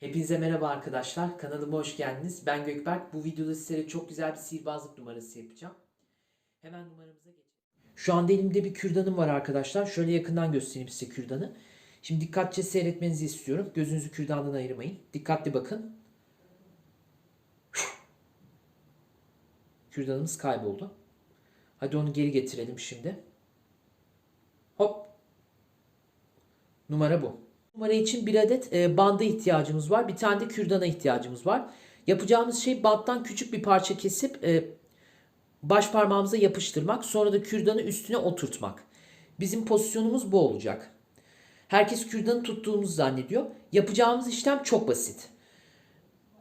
Hepinize merhaba arkadaşlar. Kanalıma hoş geldiniz. Ben Gökberk. Bu videoda sizlere çok güzel bir sihirbazlık numarası yapacağım. Hemen numaramıza geçelim. Şu anda elimde bir kürdanım var arkadaşlar. Şöyle yakından göstereyim size kürdanı. Şimdi dikkatlice seyretmenizi istiyorum. Gözünüzü kürdandan ayırmayın. Dikkatli bakın. Kürdanımız kayboldu. Hadi onu geri getirelim şimdi. Hop. Numara bu. Numara için bir adet e, banda ihtiyacımız var. Bir tane de kürdana ihtiyacımız var. Yapacağımız şey banttan küçük bir parça kesip e, baş parmağımıza yapıştırmak. Sonra da kürdanı üstüne oturtmak. Bizim pozisyonumuz bu olacak. Herkes kürdanı tuttuğumuzu zannediyor. Yapacağımız işlem çok basit.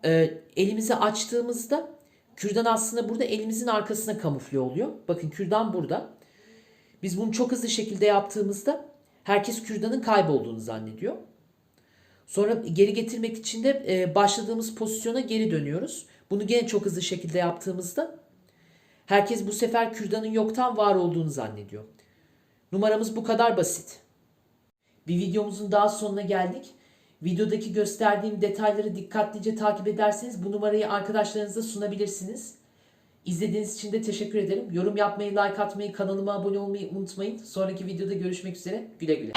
E, elimizi açtığımızda kürdan aslında burada elimizin arkasına kamufle oluyor. Bakın kürdan burada. Biz bunu çok hızlı şekilde yaptığımızda herkes kürdanın kaybolduğunu zannediyor. Sonra geri getirmek için de e, başladığımız pozisyona geri dönüyoruz. Bunu gene çok hızlı şekilde yaptığımızda herkes bu sefer kürdanın yoktan var olduğunu zannediyor. Numaramız bu kadar basit. Bir videomuzun daha sonuna geldik. Videodaki gösterdiğim detayları dikkatlice takip ederseniz bu numarayı arkadaşlarınıza sunabilirsiniz. İzlediğiniz için de teşekkür ederim. Yorum yapmayı, like atmayı, kanalıma abone olmayı unutmayın. Sonraki videoda görüşmek üzere. Güle güle.